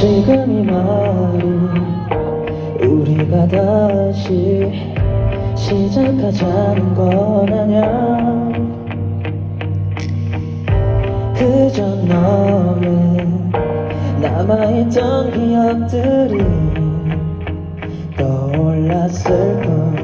지금 이 말이 우리가 다시 시작하자는 건 아냐? 그저 너의 남아있던 기억들이 떠올랐을 뿐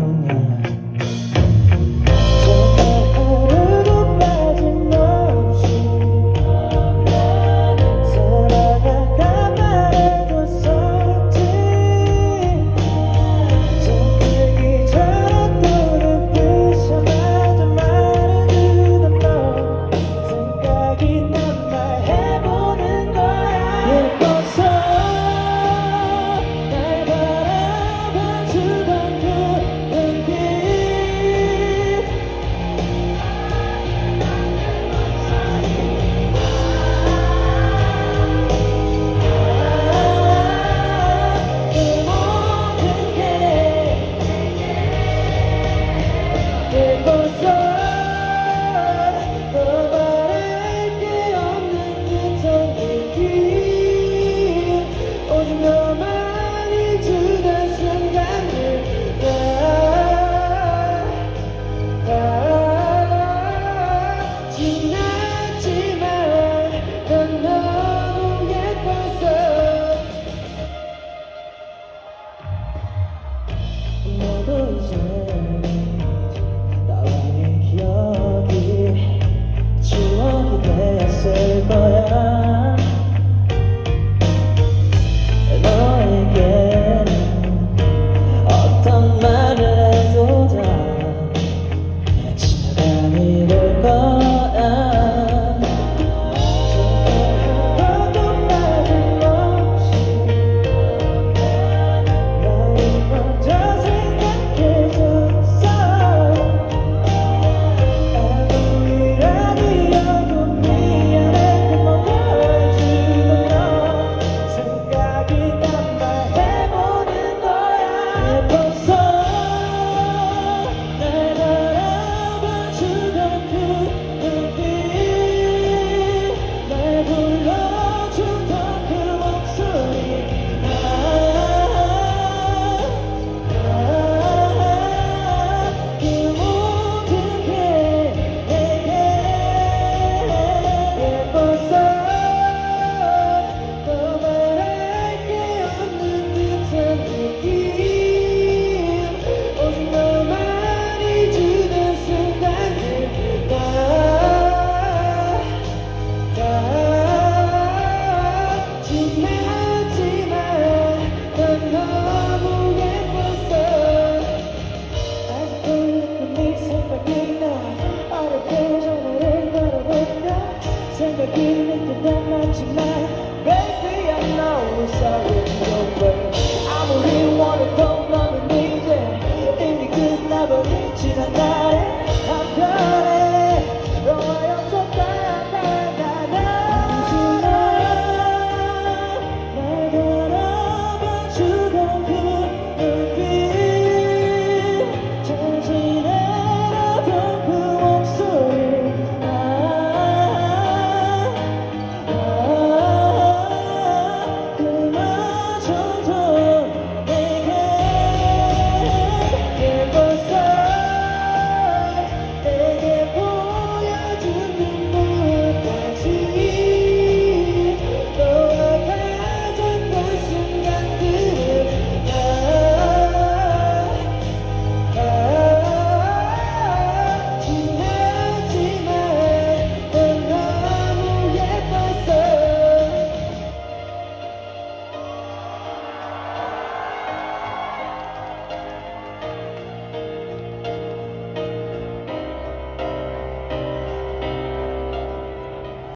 thinking that much. Baby, I know it's all in. I don't wanna go.